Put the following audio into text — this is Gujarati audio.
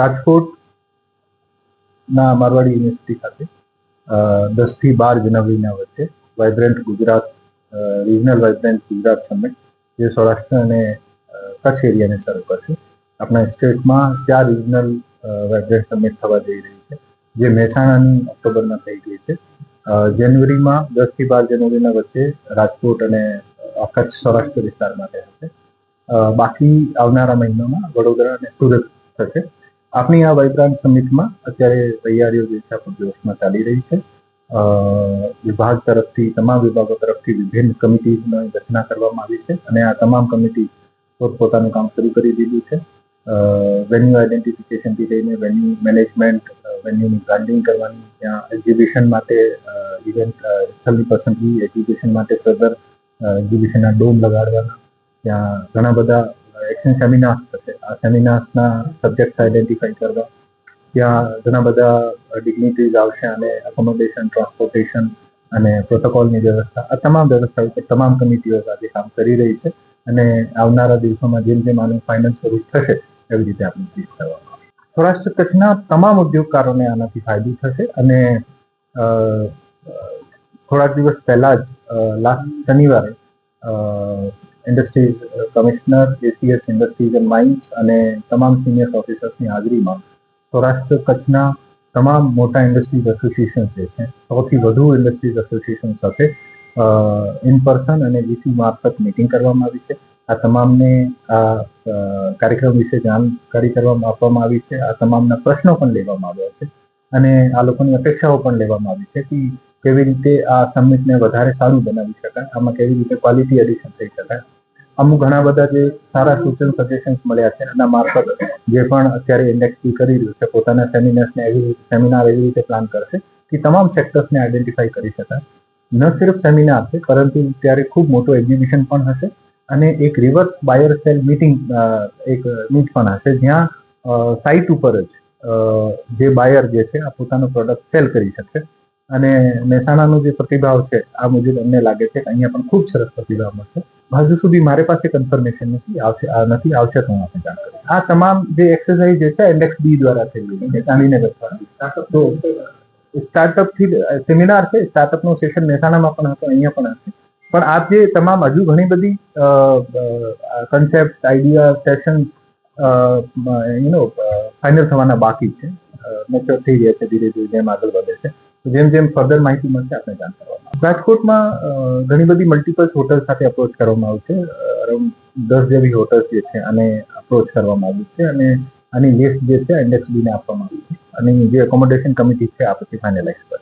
રાજકોટના મારવાડી યુનિવર્સિટી ખાતે દસથી બાર જનવરીના વચ્ચે vibrant Gujarat regional vibrant Gujarat summit જે સૌરાષ્ટ્ર અને કચ્છ એરિયાને સર્વ કરશે. આપણા સ્ટેટમાં ચાર રિજનલ વાઇબ્રન્ટ સમિટ થવા જઈ રહી છે, જે મહેસાણાની ઓક્ટોબરમાં થઈ ગઈ છે. જાન્યુઆરીમાં દસથી બાર જાન્યુઆરીના વચ્ચે રાજકોટ અને કચ્છ સૌરાષ્ટ્ર વિસ્તાર માટે હશે બાકી આવનારા મહિનામાં વડોદરા અને સુરત થશે. આપણી આ વાઇબ્રાન્ટ સમિટમાં અત્યારે તૈયારીઓ જે છે આપણા દિવસમાં ચાલી રહી છે. વિભાગ તરફથી, તમામ વિભાગો તરફથી વિભિન્ન કમિટીની રચના કરવામાં આવી છે અને આ તમામ કમિટી પોતપોતાનું કામ શરૂ કરી દીધું છે. વેન્યુ આઈડેન્ટિફિકેશનથી લઈને વેન્યુ મેનેજમેન્ટ વેન્યુની બ્રાન્ડિંગ કરવાની, ત્યાં એક્ઝિબિશન માટે ઇવેન્ટ સ્થળની પસંદગી, એક્ઝિબિશન માટે ફર્ધર એક્ઝિબિશનના ડોમ લગાડવાના, ત્યાં ઘણા બધા એક્શન સેમિનાર્સ થશે. સેમિનાર્સના સબ્જેક્ટ આઈડેન્ટિફાઈ કરવા. ત્યાં ઘણા બધા ડિગ્નિટીઝ આવશે અને અકોમોડેશન ટ્રાન્સપોર્ટેશન અને પ્રોટોકોલની વ્યવસ્થા. આ તમામ વ્યવસ્થા ઉપર તમામ કમિટીઓ આજે કામ કરી રહી છે અને આવનારા દિવસોમાં જેમ જેમ આનું ફાઇનલ સ્વરૂપ થશે, એવી રીતે આપણે ચીજ કરવામાં સૌરાષ્ટ્ર કચ્છના તમામ ઉદ્યોગકારોને આનાથી ફાયદો થશે અને થોડાક દિવસ પહેલા જ લાસ્ટ શનિવારે industries commissioner ACS industries and mines અને તમામ સિનિયર ઓફિસર્સની હાજરીમાં સૌરાષ્ટ્ર કચ્છના તમામ મોટા ઇન્ડસ્ટ્રીઝ એસોસિએશન જે છે, સૌથી વધુ ઇન્ડસ્ટ્રીઝ એસોસિએશન સાથે ઇન પર્સન અને વીસી મારફત મિટિંગ કરવામાં આવી છે. આ તમામને આ કાર્યક્રમ વિશે જાણકારી કરવામાં આપવામાં આવી છે. આ તમામના પ્રશ્નો પણ લેવામાં આવ્યા છે અને આ લોકોની અપેક્ષાઓ પણ લેવામાં આવી છે કે કેવી રીતે આ સમિટને વધારે સારું બનાવી શકાય, આમાં કેવી રીતે ક્વોલિટી એડિશન થઈ શકાય અમુક ઘણા બધા જે સારા સૂચન સજેશન્સ મળ્યા છે એના મારફત જે પણ અત્યારે ઇન્ડેક્સી કરી રહ્યું છે, પોતાના સેમિનાર્સને એવી સેમિનાર એવી રીતે પ્લાન કરશે કે તમામ સેક્ટર્સને આઈડેન્ટિફાઈ કરી શકાય. ન સિર્ફ સેમિનાર છે, પરંતુ ત્યારે ખૂબ મોટો એક્ઝિબિશન પણ હશે અને એક રિવર્સ બાયર સેલ મીટિંગ એક મીટ પણ હશે, જ્યાં સાઇટ ઉપર જ જે બાયર જે છે, આ પોતાનો પ્રોડક્ટ સેલ કરી શકશે. અને મહેસાણાનો જે પ્રતિભાવ છે, આ મુજબ અમને લાગે છે કે અહીંયા પણ ખૂબ સરસ પ્રતિભાવ મળશે. હજુ સુધી મારી પાસે કન્ફર્મેશન નથી આવશે નથી આવશે તો હું આપણે જાણ કરીશ. આ તમામ જે એક્સરસાઇઝ છે ઇન્ડેક્સ બી દ્વારા થઈ રહી છે ગાંધીનગર તો સ્ટાર્ટઅપથી સેમિનાર છે સ્ટાર્ટઅપનું સેશન મહેસાણામાં પણ હતો અહીંયા પણ હશે. પણ આ જે તમામ હજુ ઘણી બધી concept idea session you know final થવાના બાકી છે. મેચ્યોર થઈ રહ્યા છે ધીરે ધીરે જેમ આગળ વધે છે. જેમ જેમ ફર્ધર માહિતી મળશે આપણે જાણ આવશે. રાજકોટમાં ઘણી બધી મલ્ટીપલ્સ હોટલ સાથે અપ્રોચ કરવામાં આવશે. અરાઉન્ડ દસ જેવી હોટલ્સ જે છે અને અપ્રોચ કરવામાં આવી છે અને આની લિસ્ટ જે છે ઇન્ડેક્સ બીને આપવામાં આવી છે. અને જે એકોમોડેશન કમિટી છે, આ પછી ફાઇનલાઇઝ કરશે.